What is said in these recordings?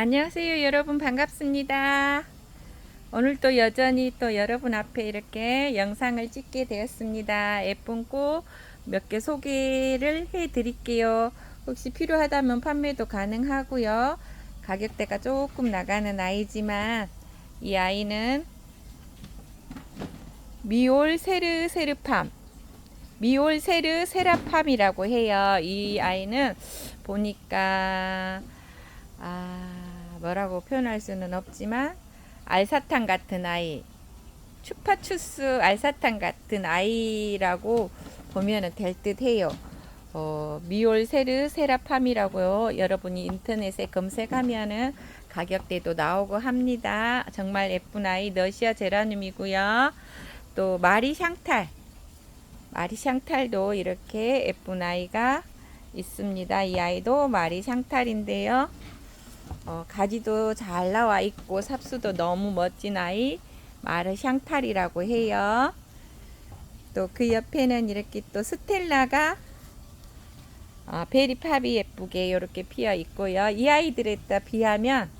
안녕하세요 여러분. 반갑습니다. 오늘 또 여전히 또 여러분 앞에 이렇게 영상을 찍게 되었습니다. 예쁜 꽃 몇 개 소개를 해 드릴게요. 혹시 필요하다면 판매도 가능하고요. 가격대가 조금 나가는 아이지만 이 아이는 미올 세르 세르팜 미올 세르 세라팜이라고 해요. 이 아이는 보니까 아, 뭐라고 표현할 수는 없지만 알사탕 같은 아이, 추파추스 알사탕 같은 아이라고 보면은 될 듯해요. 어, 미올세르 세라팜이라고요. 여러분이 인터넷에 검색하면은 가격대도 나오고 합니다. 정말 예쁜 아이 너시아 제라늄이고요. 또 마리 샹탈, 마리 샹탈도 이렇게 예쁜 아이가 있습니다. 이 아이도 마리 샹탈인데요. 어, 가지도 잘 나와 있고 삽수도 너무 멋진 아이 마르 샹탈이라고 해요. 또 그 옆에는 이렇게 또 스텔라가 어, 베리팝이 예쁘게 이렇게 피어 있고요. 이 아이들에 따 비하면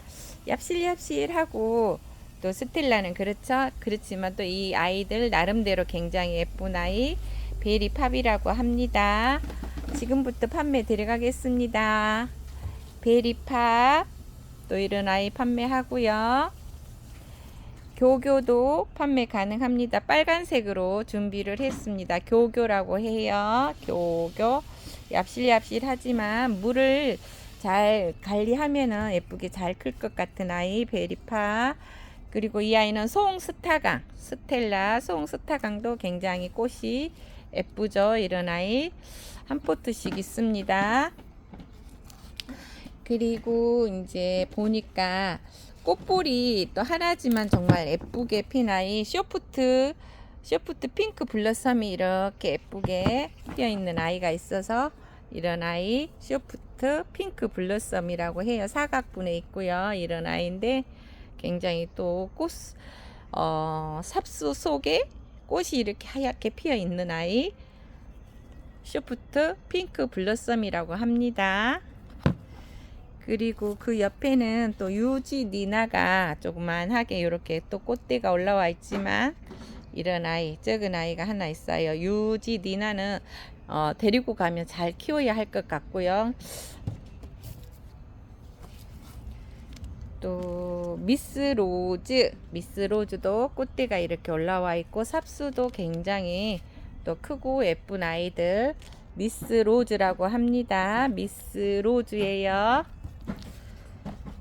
얍실얍실하고 또 스텔라는 그렇죠. 그렇지만 또 이 아이들 나름대로 굉장히 예쁜 아이 베리팝이라고 합니다. 지금부터 판매 들어가겠습니다. 베리팝 또 이런 아이 판매하고요. 교교도 판매 가능합니다. 빨간색으로 준비를 했습니다. 교교라고 해요. 교교. 얍실얍실 하지만 물을 잘 관리하면은 예쁘게 잘 클 것 같은 아이 베리파. 그리고 이 아이는 송스타강, 스텔라 송스타강도 굉장히 꽃이 예쁘죠. 이런 아이 한 포트씩 있습니다. 그리고 이제 보니까 꽃볼이 또 하나지만 정말 예쁘게 핀 아이 쇼프트 쇼프트 핑크 블러썸이 이렇게 예쁘게 피어 있는 아이가 있어서 이런 아이 쇼프트 핑크 블러썸이라고 해요. 사각분에 있고요. 이런 아이인데 굉장히 또 꽃, 어, 삽수 속에 꽃이 이렇게 하얗게 피어 있는 아이 쇼프트 핑크 블러썸이라고 합니다. 그리고 그 옆에는 또 유지 니나가 조그만하게 이렇게 또 꽃대가 올라와 있지만 이런 아이 적은 아이가 하나 있어요. 유지 니나는 어, 데리고 가면 잘 키워야 할 것 같고요. 또 미스 로즈, 미스 로즈도 꽃대가 이렇게 올라와 있고 삽수도 굉장히 또 크고 예쁜 아이들 미스 로즈라고 합니다. 미스 로즈예요.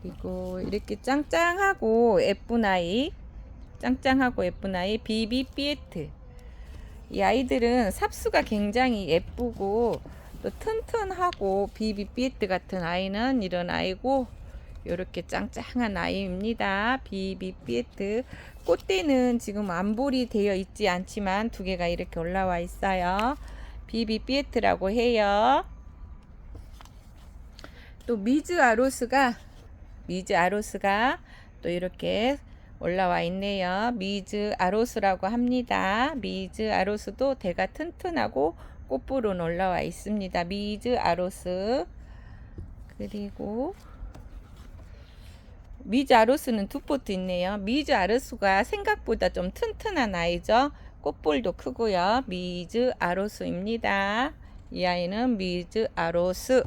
그리고 이렇게 짱짱하고 예쁜 아이 짱짱하고 예쁜 아이 비비삐에트. 이 아이들은 삽수가 굉장히 예쁘고 또 튼튼하고 비비삐에트 같은 아이는 이런 아이고 이렇게 짱짱한 아이입니다. 비비삐에트. 꽃대는 지금 안볼이 되어 있지 않지만 두 개가 이렇게 올라와 있어요. 비비삐에트라고 해요. 또 미즈 아로스가 미즈 아로스가 또 이렇게 올라와 있네요. 미즈 아로스라고 합니다. 미즈 아로스도 대가 튼튼하고 꽃불은 올라와 있습니다. 미즈 아로스 그리고 미즈 아로스는 두 포트 있네요. 미즈 아로스가 생각보다 좀 튼튼한 아이죠. 꽃볼도 크고요. 미즈 아로스입니다. 이 아이는 미즈 아로스.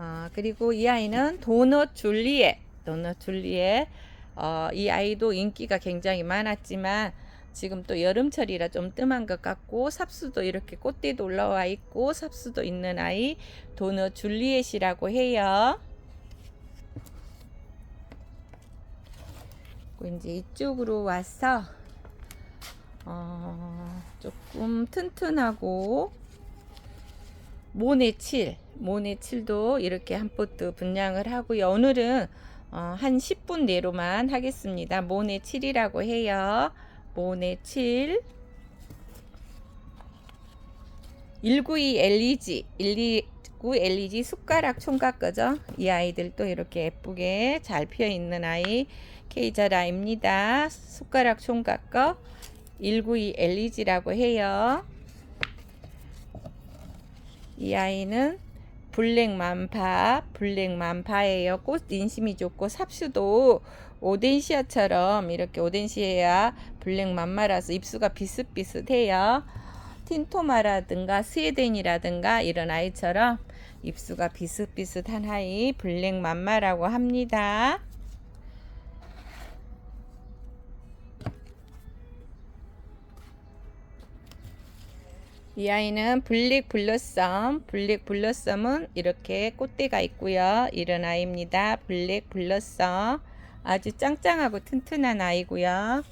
어, 그리고 이 아이는 도넛 줄리엣. 도넛 줄리엣. 어, 이 아이도 인기가 굉장히 많았지만 지금 또 여름철이라 좀 뜸한 것 같고 삽수도 이렇게 꽃대도 올라와 있고 삽수도 있는 아이 도넛 줄리엣이라고 해요. 이제 이쪽으로 와서 어, 조금 튼튼하고 모네 7, 모네 7도 이렇게 한 포트 분량을 하고요. 오늘은 어, 한 10분 내로만 하겠습니다. 모네 7이라고 해요. 모네 7 192 LED 129 LED 숟가락 총각 거죠. 이 아이들도 이렇게 예쁘게 잘 피어 있는 아이 케이자라입니다. 숟가락 총각 거 192 LEG라고 해요. 이 아이는 블랙 만파, 블랙 만파예요. 꽃 인심이 좋고 삽수도 오덴시아처럼 이렇게 오덴시아 블랙 만마라서 입수가 비슷비슷해요. 틴토마라든가 스웨덴이라든가 이런 아이처럼 입수가 비슷비슷한 아이 블랙 만마라고 합니다. 이 아이는 블랙 블러썸, 블랙 블러썸은 이렇게 꽃대가 있고요. 이런 아이입니다. 블랙 블러썸. 아주 짱짱하고 튼튼한 아이고요.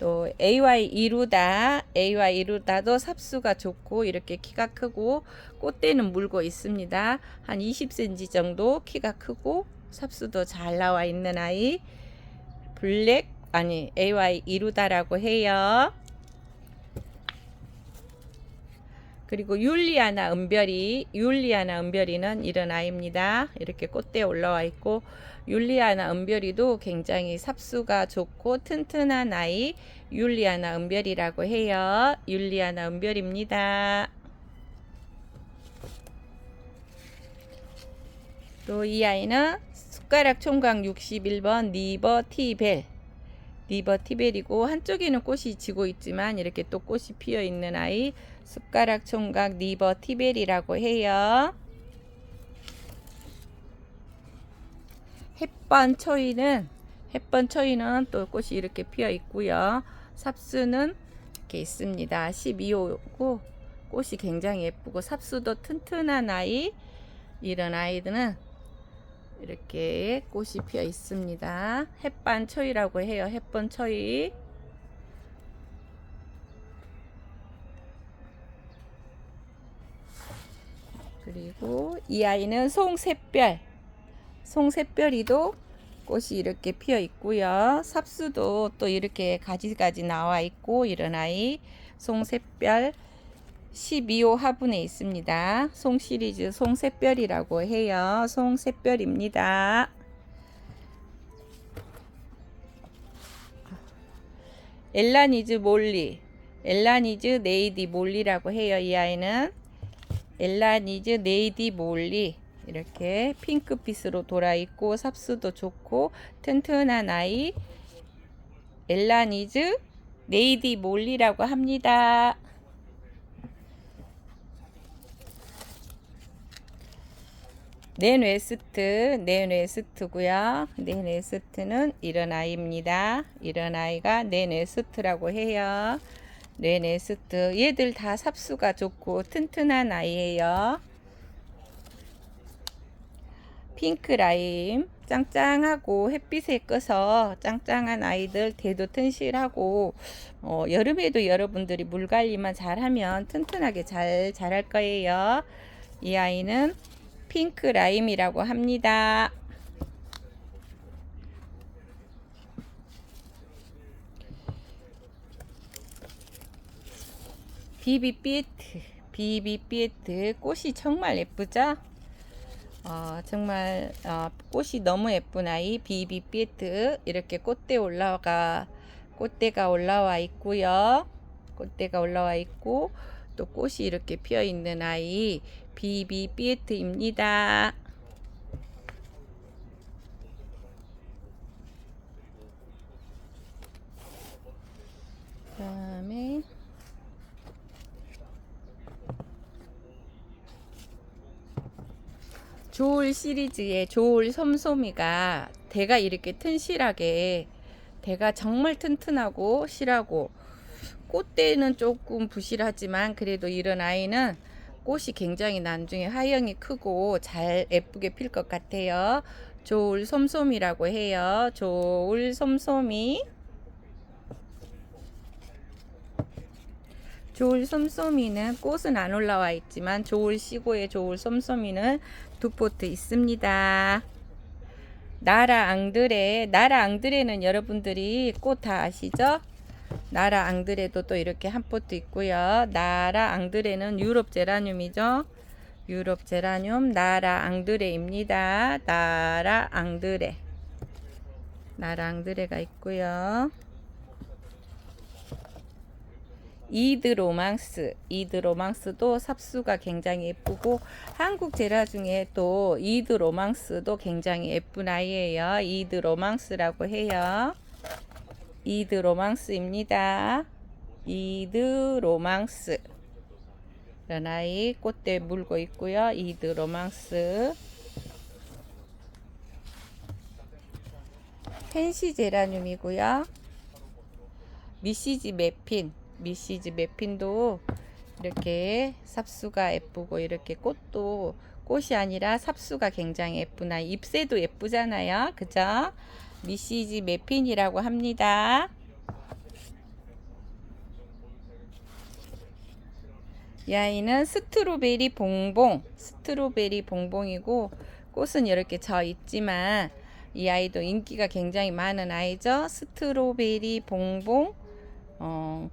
또 AY 이루다, AY 이루다도 삽수가 좋고 이렇게 키가 크고 꽃대는 물고 있습니다. 한 20cm 정도 키가 크고 삽수도 잘 나와 있는 아이. 블랙 아니 AY 이루다라고 해요. 그리고 율리아나 은별이 율리아나 은별이는 이런 아이입니다. 이렇게 꽃대 올라와 있고 율리아나 은별이도 굉장히 삽수가 좋고 튼튼한 아이 율리아나 은별이라고 해요. 율리아나 은별입니다. 또 이 아이는 숟가락 총각 61번 니버 티벨 니버 티벨이고 한쪽에는 꽃이 지고 있지만 이렇게 또 꽃이 피어 있는 아이 숟가락 총각 니버 티벨이라고 해요. 햇반 초이는 햇반 초이는 또 꽃이 이렇게 피어 있고요. 삽수는 이렇게 있습니다. 12호고 꽃이 굉장히 예쁘고 삽수도 튼튼한 아이 이런 아이들은 이렇게 꽃이 피어 있습니다. 햇반 초이라고 해요. 햇반 초이. 그리고 이 아이는 송샛별. 송샛별이도 꽃이 이렇게 피어 있고요. 삽수도 또 이렇게 가지가지 나와 있고 이런 아이 송샛별 12호 화분에 있습니다. 송 시리즈 송샛별이라고 해요. 송샛별입니다. 엘라니즈 몰리 엘라니즈 네이디 몰리라고 해요. 이 아이는 엘라니즈 네이디 몰리 이렇게 핑크빛으로 돌아 있고 삽수도 좋고 튼튼한 아이 엘라니즈 네이디 몰리라고 합니다. 넨웨스트, 넨웨스트고요. 넨웨스트는 이런 아이입니다. 이런 아이가 넨웨스트라고 해요. 넨웨스트 얘들 다 삽수가 좋고 튼튼한 아이예요. 핑크 라임 짱짱하고 햇빛에 꺼서 짱짱한 아이들 대도 튼실하고 어, 여름에도 여러분들이 물 관리만 잘하면 튼튼하게 잘 자랄 거예요. 이 아이는 핑크 라임이라고 합니다. 비비비트 비비비트 꽃이 정말 예쁘죠? 어, 정말 어, 꽃이 너무 예쁜 아이 비비비트 이렇게 꽃대 올라가 꽃대가 올라와 있고요. 꽃대가 올라와 있고 또 꽃이 이렇게 피어 있는 아이 비비비트입니다. 그다음에 조울 시리즈의 조울 솜솜이가 대가 이렇게 튼실하게 대가 정말 튼튼하고 실하고 꽃대는 조금 부실하지만 그래도 이런 아이는 꽃이 굉장히 나중에 하영이 크고 잘 예쁘게 필 것 같아요. 조울 솜솜이라고 해요. 조울 솜솜이 조울 솜솜이는 꽃은 안 올라와 있지만 조울 시고의 조울 솜솜이는 두 포트 있습니다. 나라 앙드레, 나라 앙드레는 여러분들이 꽃 다 아시죠? 나라 앙드레도 또 이렇게 한 포트 있고요. 나라 앙드레는 유럽 제라늄이죠. 유럽 제라늄 나라 앙드레입니다. 나라 앙드레. 나라 앙드레가 있고요. 이드 로망스, 이드 로망스도 삽수가 굉장히 예쁘고 한국 제라 중에 또 이드 로망스도 굉장히 예쁜 아이예요. 이드 로망스라고 해요. 이드 로망스입니다. 이드 로망스. 이런 아이 꽃대 물고 있고요. 이드 로망스. 펜시 제라늄이고요. 미시지 메핀, 미시지 메핀도 이렇게 삽수가 예쁘고 이렇게 꽃도 꽃이 아니라 삽수가 굉장히 예쁘나 잎새도 예쁘잖아요. 그죠? 미시지 메핀이라고 합니다. 이 아이는 스트로베리 봉봉, 스트로베리 봉봉이고 꽃은 이렇게 져 있지만 이 아이도 인기가 굉장히 많은 아이죠. 스트로베리 봉봉, 어,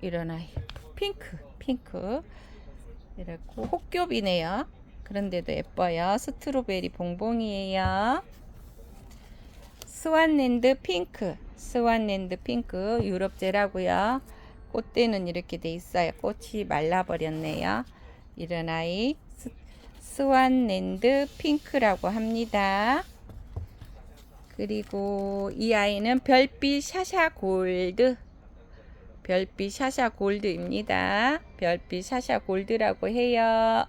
이런 아이, 핑크, 핑크. 이렇고 혹겹이네요. 그런데도 예뻐요. 스트로베리 봉봉이에요. 스완랜드 핑크, 스완랜드 핑크 유럽제라고요. 꽃대는 이렇게 돼 있어요. 꽃이 말라버렸네요. 이런 아이 스, 스완랜드 핑크라고 합니다. 그리고 이 아이는 별빛 샤샤 골드 별빛 샤샤 골드입니다. 별빛 샤샤 골드라고 해요.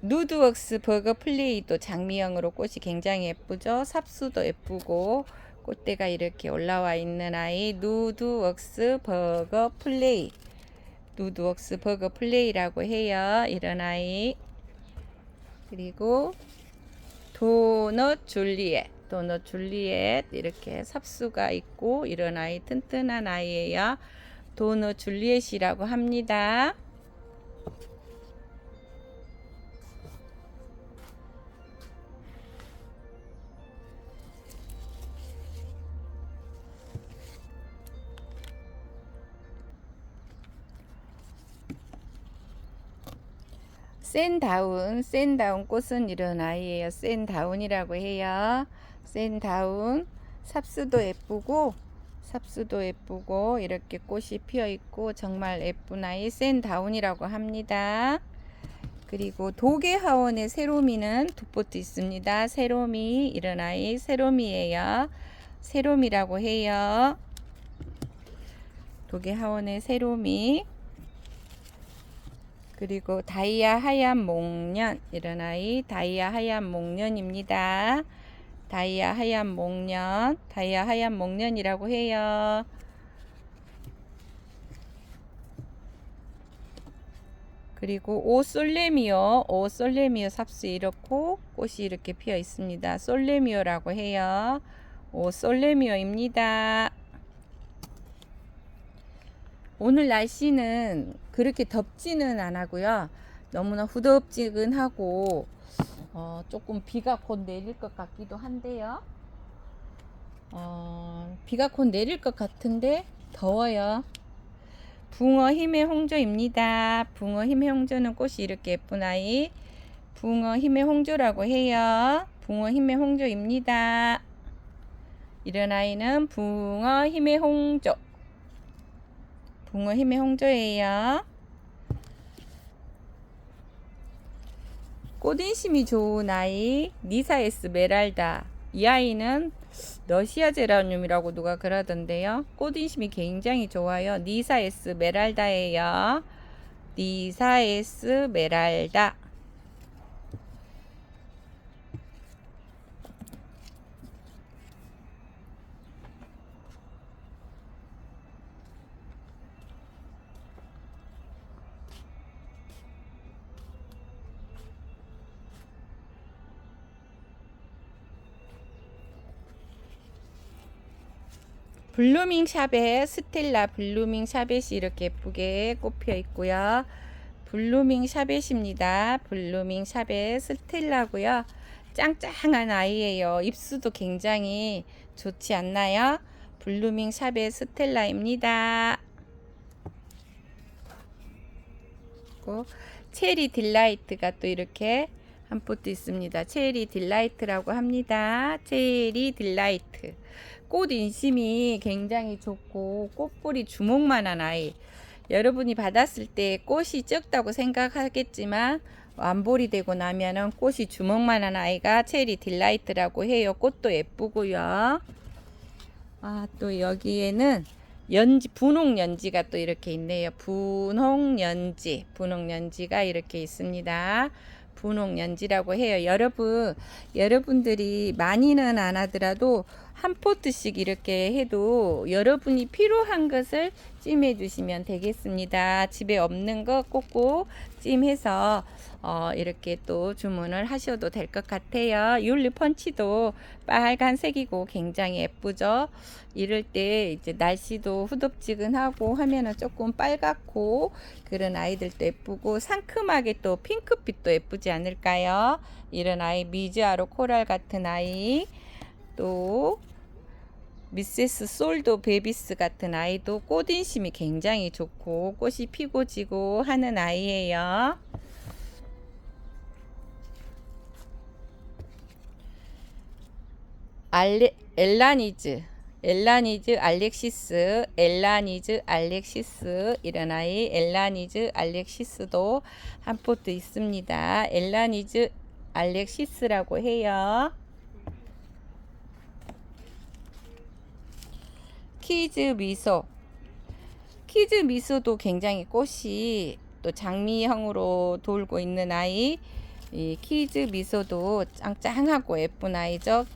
누드웍스 버거 플레이도 장미형으로 꽃이 굉장히 예쁘죠. 삽수도 예쁘고 꽃대가 이렇게 올라와 있는 아이 누드웍스 버거 플레이 누드웍스 버거 플레이라고 해요. 이런 아이 그리고 도넛 줄리엣 도넛 줄리엣 이렇게 삽수가 있고 이런 아이 튼튼한 아이예요. 도넛 줄리엣이라고 합니다. 센다운, 센다운 꽃은 이런 아이예요. 센다운이라고 해요. 센다운, 삽수도 예쁘고, 삽수도 예쁘고, 이렇게 꽃이 피어 있고, 정말 예쁜 아이 센다운이라고 합니다. 그리고 도계 하원의 세로미는 두 포트 있습니다. 세로미, 이런 아이 세로미예요. 세로미라고 해요. 도계 하원의 세로미. 그리고 다이아 하얀 목련 이런 아이 다이아 하얀 목련입니다. 다이아 하얀 목련 다이아 하얀 목련이라고 해요. 그리고 오 솔레미오 오 솔레미오 삽수 이렇고 꽃이 이렇게 피어 있습니다. 솔레미오라고 해요. 오 솔레미오입니다. 오늘 날씨는 그렇게 덥지는 않았고요. 너무나 후덥지근하고 어, 조금 비가 곧 내릴 것 같기도 한데요. 어, 비가 곧 내릴 것 같은데 더워요. 붕어 힘의 홍조입니다. 붕어 힘의 홍조는 꽃이 이렇게 예쁜 아이. 붕어 힘의 홍조라고 해요. 붕어 힘의 홍조입니다. 이런 아이는 붕어 힘의 홍조. 붕어 힘의 홍조예요. 꽃인심이 좋은 아이 니사 에스메랄다. 이 아이는 러시아 제라늄이라고 누가 그러던데요. 꽃인심이 굉장히 좋아요. 니사 에스메랄다예요. 니사 에스메랄다. 블루밍 샵에 스텔라 블루밍 샤벳이 이렇게 예쁘게 꽃피어 있고요. 블루밍 샤벳입니다. 블루밍 샤벳 스텔라고요. 짱짱한 아이예요. 입수도 굉장히 좋지 않나요? 블루밍 샵의 스텔라입니다. 그리고 체리 딜라이트가 또 이렇게 한 포트 있습니다. 체리 딜라이트라고 합니다. 체리 딜라이트. 꽃 인심이 굉장히 좋고 꽃뿌리 주먹만한 아이. 여러분이 받았을 때 꽃이 적다고 생각하겠지만 완볼이 되고 나면은 꽃이 주먹만한 아이가 체리 딜라이트라고 해요. 꽃도 예쁘고요. 아, 또 여기에는 연지, 분홍 연지가 또 이렇게 있네요. 분홍 연지, 분홍 연지가 이렇게 있습니다. 분홍 연지라고 해요. 여러분, 여러분들이 많이는 안 하더라도 한 포트씩 이렇게 해도 여러분이 필요한 것을 찜해 주시면 되겠습니다. 집에 없는 거 꼭꼭 찜해서 어, 이렇게 또 주문을 하셔도 될 것 같아요. 율리 펀치도 빨간색이고 굉장히 예쁘죠. 이럴 때 이제 날씨도 후덥지근하고 하면은 조금 빨갛고 그런 아이들도 예쁘고 상큼하게 또 핑크빛도 예쁘지 않을까요? 이런 아이 미즈아로 코랄 같은 아이 또 미세스 솔도 베비스 같은 아이도 꽃인심이 굉장히 좋고 꽃이 피고 지고 하는 아이예요. 알레, 엘라니즈 엘라니즈 알렉시스 엘라니즈 알렉시스 이런 아이 엘라니즈 알렉시스도 한 포트 있습니다. 엘라니즈 알렉시스라고 해요. 키즈 미소. 키즈 미소도 굉장히 꽃이 또 장미형으로 돌고 있는 아이. 이 키즈 미소도 짱짱하고 예쁜 아이죠.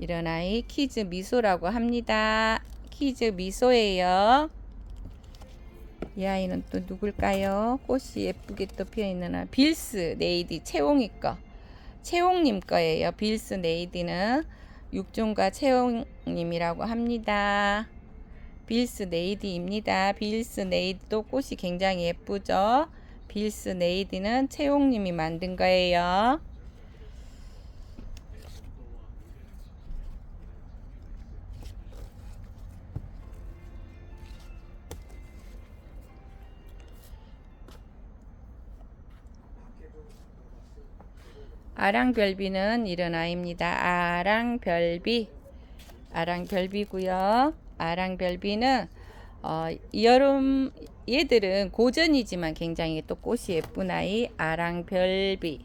이런 아이 키즈 미소라고 합니다. 키즈 미소예요. 이 아이는 또 누굴까요? 꽃이 예쁘게 또 피어있는 아 빌스 네이디 채용이 거. 채용님 거예요. 빌스 네이디는 육종과 채용님이라고 합니다. 빌스 네이디입니다. 빌스 네이디도 꽃이 굉장히 예쁘죠. 빌스 네이디는 채용님이 만든 거예요. 아랑별비는 이런 아이입니다. 아랑별비. 아랑별비고요. 아랑별비는 어, 여름 얘들은 고전이지만 굉장히 또 꽃이 예쁜 아이 아랑별비.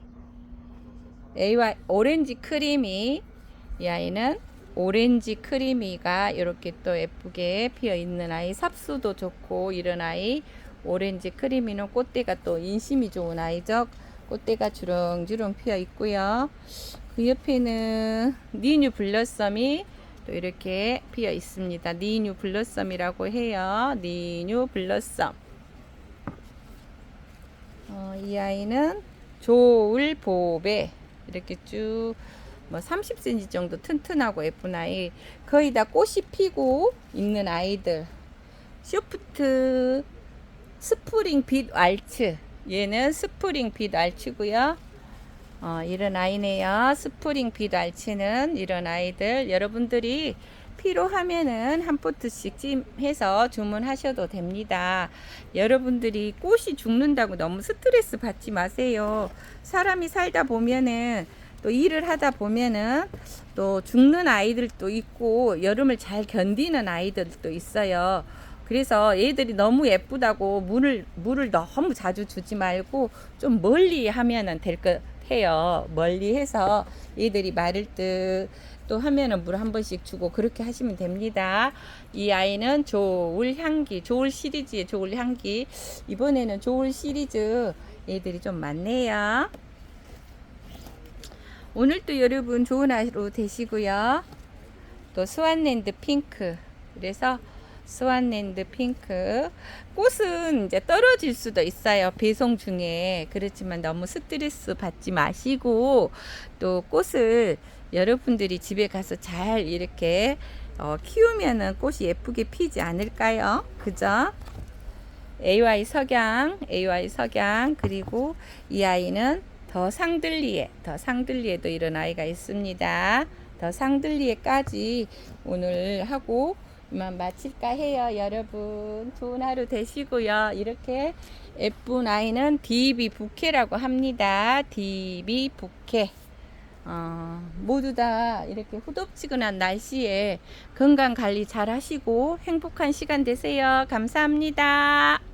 A와 오렌지 크리미 이 아이는 오렌지 크리미가 이렇게 또 예쁘게 피어 있는 아이 삽수도 좋고 이런 아이 오렌지 크리미는 꽃대가 또 인심이 좋은 아이죠. 꽃대가 주렁주렁 피어 있고요. 그 옆에는 니뉴 블러썸이 또 이렇게 피어 있습니다. 니뉴 블러썸이라고 해요. 니뉴 블러썸. 어, 이 아이는 조울 보배 이렇게 쭉 뭐 30cm 정도 튼튼하고 예쁜 아이 거의 다 꽃이 피고 있는 아이들 쇼프트 스프링 빛 왈츠 얘는 스프링 빛 알치고요. 어, 이런 아이네요. 스프링 빛 알치는 이런 아이들 여러분들이 필요하면은 한 포트씩 찜해서 주문하셔도 됩니다. 여러분들이 꽃이 죽는다고 너무 스트레스 받지 마세요. 사람이 살다 보면은 또 일을 하다 보면은 또 죽는 아이들도 있고 여름을 잘 견디는 아이들도 있어요. 그래서 얘들이 너무 예쁘다고 물을 물을 너무 자주 주지 말고 좀 멀리 하면은 될 것 해요. 멀리 해서 얘들이 마를 듯 또 하면은 물 한 번씩 주고 그렇게 하시면 됩니다. 이 아이는 조울 향기, 조울 시리즈의 조울 향기. 이번에는 조울 시리즈 얘들이 좀 많네요. 오늘도 여러분 좋은 하루 되시고요. 또 스완랜드 핑크. 그래서 스완랜드 핑크. 꽃은 이제 떨어질 수도 있어요. 배송 중에. 그렇지만 너무 스트레스 받지 마시고 또 꽃을 여러분들이 집에 가서 잘 이렇게 어, 키우면은 꽃이 예쁘게 피지 않을까요? 그죠? AY 석양, AY 석양, 그리고 이 아이는 더 상들리에, 더 상들리에도 이런 아이가 있습니다. 더 상들리에까지 오늘 하고 마칠까 해요, 여러분. 좋은 하루 되시고요. 이렇게 예쁜 아이는 DB 부케라고 합니다. DB 부케. 어, 모두 다 이렇게 후덥지근한 날씨에 건강 관리 잘 하시고 행복한 시간 되세요. 감사합니다.